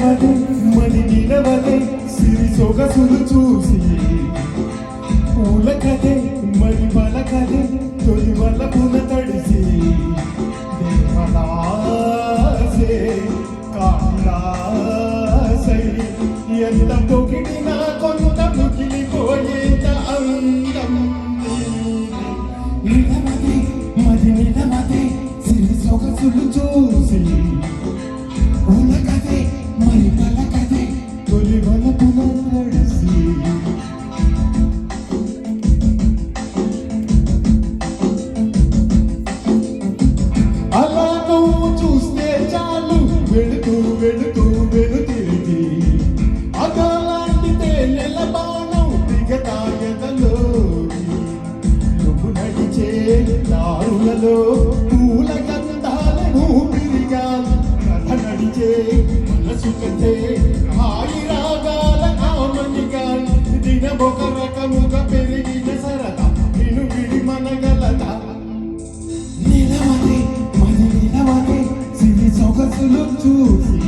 నిలవదే మది నిలవదే సిరి సొగసులు చూసి. పూల కథే మరి బల కథే తొలి వల్ల పున తడిసి. దేవదాసే కాళా నువ్వు దారులలో పూల గంధాలను పిరిగా కథ నడిచే మనసు కథే హాయి రాగాల కామనిగా దినమొక రకముగా పెరిగిన సరదా నిన్ను విడి మనగలదా. నిలవని మది నిలవని సిరి సొగసులు చూసి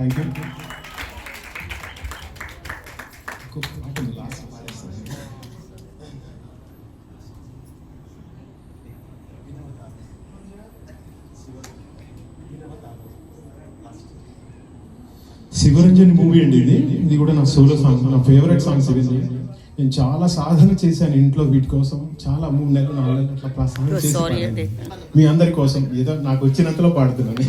థ్యాంక్ యూ లాస్ట్ పాడేస్తాను శివరంజన్ మూవీ అండి ఇది. ఇది కూడా నా సోలో సాంగ్ నా ఫేవరెట్ సాంగ్స్ ఇవి నేను చాలా సాధన చేశాను ఇంట్లో వీటి కోసం. చాలా మూడు నెలలు నాలుగు నెలలు అట్లా సాధన చేసి. మీ అందరి కోసం. ఏదో నాకు వచ్చినంతలో పాడుతున్నాను.